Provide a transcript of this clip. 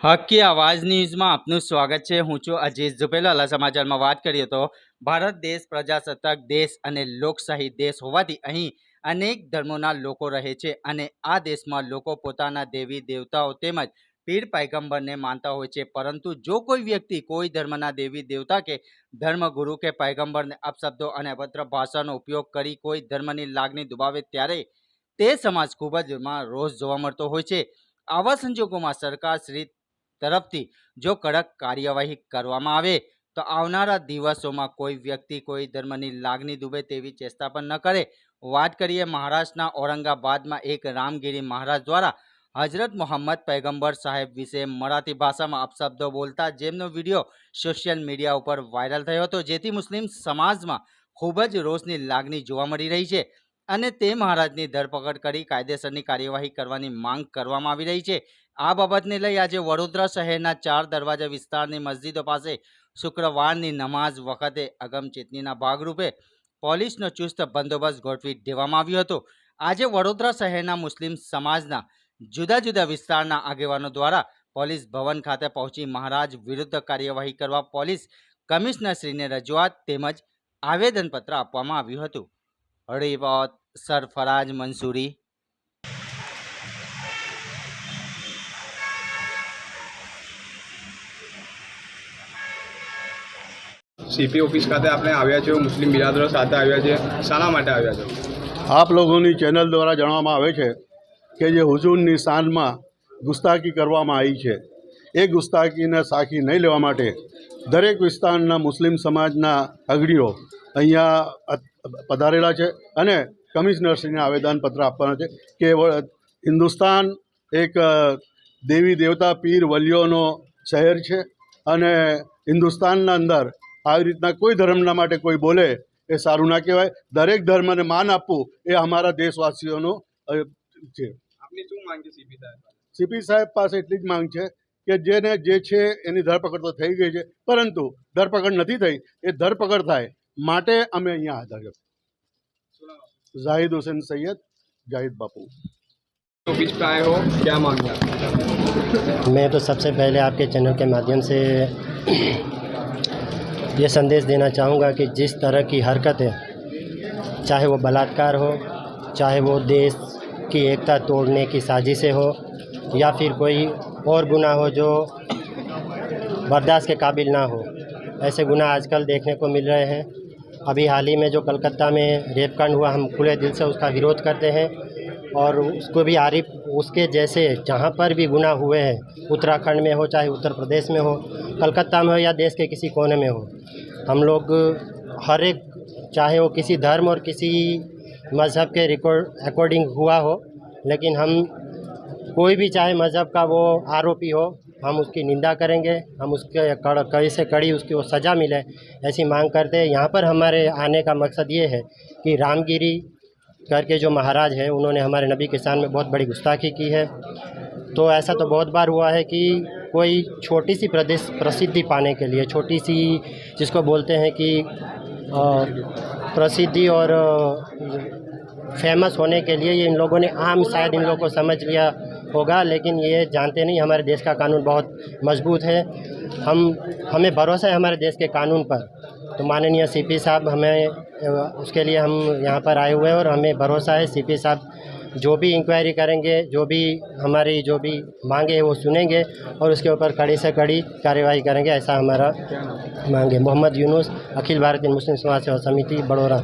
હકી આવાજ ન્યૂઝમાં આપનું સ્વાગત છે. હું છું અજીત ઝુબેલાલા સમાચારમાં વાત કરીએ તો ભારત દેશ, પ્રજાસત્તાક દેશ અને લોકશાહી દેશ હોવાથી અહીં અનેક ધર્મોના લોકો રહે છે અને આ દેશમાં લોકો પોતાના દેવી દેવતાઓ તેમજ પીર પૈગંબરને માનતા હોય છે. પરંતુ જો કોઈ વ્યક્તિ કોઈ ધર્મના દેવી દેવતા કે ધર્મગુરુ કે પૈગંબરને અપશબ્દો અને અભદ્ર ભાષાનો ઉપયોગ કરી કોઈ ધર્મની લાગણી દુબાવે ત્યારે તે સમાજ ખૂબ જ રોષ જોવા મળતો હોય છે. આવા સંજોગોમાં સરકાર શ્રી તરફથી જો કડક કાર્યવાહી કરવામાં આવે, તો આવનારા દિવસોમાં કોઈ વ્યક્તિ કોઈ ધર્મની લાગણી દુબે તેવી ચેષ્ટા પણ ન કરે. વાત કરીએ મહારાષ્ટ્રના ઔરંગાબાદમાં એક રામગીરી મહારાજ દ્વારા હજરત મોહમ્મદ પૈગંબર સાહેબ વિશે મરાઠી ભાષામાં અપશબ્દો બોલતા જેમનો વીડિયો સોશિયલ મીડિયા ઉપર વાયરલ થયો હતો, જેથી મુસ્લિમ સમાજમાં ખૂબ જ રોષની લાગણી જોવા મળી રહી છે. અને તે મહારાજની ધરપકડ કરી કાયદેસરની કાર્યવાહી કરવાની માંગ કરવામાં આવી રહી છે. આ બાબતને લઈ આજે વડોદરા શહેરના ચાર દરવાજા વિસ્તારની મસ્જિદો પાસે શુક્રવારની નમાઝ વખતે અગમચેતનીના ભાગરૂપે પોલીસનો ચુસ્ત બંદોબસ્ત ગોઠવી દેવામાં આવ્યો હતો. આજે વડોદરા શહેરના મુસ્લિમ સમાજના જુદા જુદા વિસ્તારના આગેવાનો દ્વારા પોલીસ ભવન ખાતે પહોંચી મહારાજ વિરુદ્ધ કાર્યવાહી કરવા પોલીસ કમિશનરશ્રીને રજૂઆત તેમજ આવેદનપત્ર આપવામાં આવ્યું હતું. Report Sarfaraz Mansuri. CP office ખાતે આપણે આવ્યા છે મુસ્લિમ બિરાદરો સાથે આવ્યા છે. શાના માટે આવ્યા છે? આપ લોકોની ચેનલ દ્વારા જણાવવામાં આવે છે કે જે હુજૂરની શાનમાં ગુસ્તાખી કરવામાં આવી છે. એ ગુસ્તાખીને સાખી નહીં લેવા માટે દરેક વિસ્તારના મુસ્લિમ સમાજના અગડીઓ અહીંયા પધારેલા છે અને કમિશનરશ્રીને આવેદનપત્ર આપવાના છે. કે હિન્દુસ્તાન એક દેવી દેવતા પીર વલીઓનો શહેર છે અને હિન્દુસ્તાનના અંદર આવી રીતના કોઈ ધર્મના માટે કોઈ બોલે એ સારું ના કહેવાય. દરેક ધર્મને માન આપવું એ અમારા દેશવાસીઓનો છે. સીપી સાહેબ પાસે એટલી જ માંગ છે કે જેને જે છે એની ધરપકડ તો થઈ ગઈ છે પરંતુ ધરપકડ નથી થઈ. એ ધરપકડ થાય માટે અમે અહીંયા હાજર હતા જાહિદ હુસैन सैयद जाहिद बापू। तो बीच पे आए हो क्या मांगना मैं तो सबसे पहले आपके चैनल के माध्यम से ये संदेश देना चाहूँगा कि जिस तरह की हरकत है चाहे वो बलात्कार हो चाहे वो देश की एकता तोड़ने की साजिशें हो या फिर कोई और गुनाह हो जो बर्दाश्त के काबिल ना हो ऐसे गुनाह आजकल देखने को मिल रहे हैं। अभी हाल ही में जो कलकत्ता में रेप कांड हुआ, हम खुले दिल से उसका विरोध करते हैं और उसको भी आरिफ, उसके जैसे जहाँ पर भी गुना हुए हैं, उत्तराखंड में हो, चाहे उत्तर प्रदेश में हो, कलकत्ता में हो या देश के किसी कोने में हो, हम लोग हर एक, चाहे वो किसी धर्म और किसी मज़हब के रिकॉर्ड, अकॉर्डिंग हुआ हो, लेकिन हम कोई भी चाहे मज़हब का वो आरोपी हो हम उसकी निंदा करेंगे, हम उसके कड़ से कड़ी उसकी वो सज़ा मिले, ऐसी मांग करते हैं। यहाँ पर हमारे आने का मकसद ये है कि रामगिरी करके जो महाराज है, उन्होंने हमारे नबी किसान में बहुत बड़ी गुस्ताखी की है। तो ऐसा तो बहुत बार हुआ है कि कोई छोटी सी प्रदेश, प्रसिद्धि पाने के लिए, छोटी सी जिसको बोलते हैं कि प्रसिद्धि और फ़ेमस होने के लिए ये इन लोगों ने आम शायद इन लोगों को समझ लिया होगा, लेकिन ये जानते नहीं, हमारे देश का कानून बहुत मज़बूत है। हम, हमें भरोसा है हमारे देश के कानून पर। तो माननीय सीपी साहब हमें उसके लिए हम यहाँ पर आए हुए हैं और हमें भरोसा है। सीपी साहब जो भी इंक्वायरी करेंगे, जो भी हमारी, जो भी मांगे वो सुनेंगे और उसके ऊपर कड़ी से कड़ी कार्यवाही करेंगे, ऐसा हमारा मांग मोहम्मद यूनुस, अखिल भारतीय मुस्लिम समाज सेवा समिति, बड़ौरा।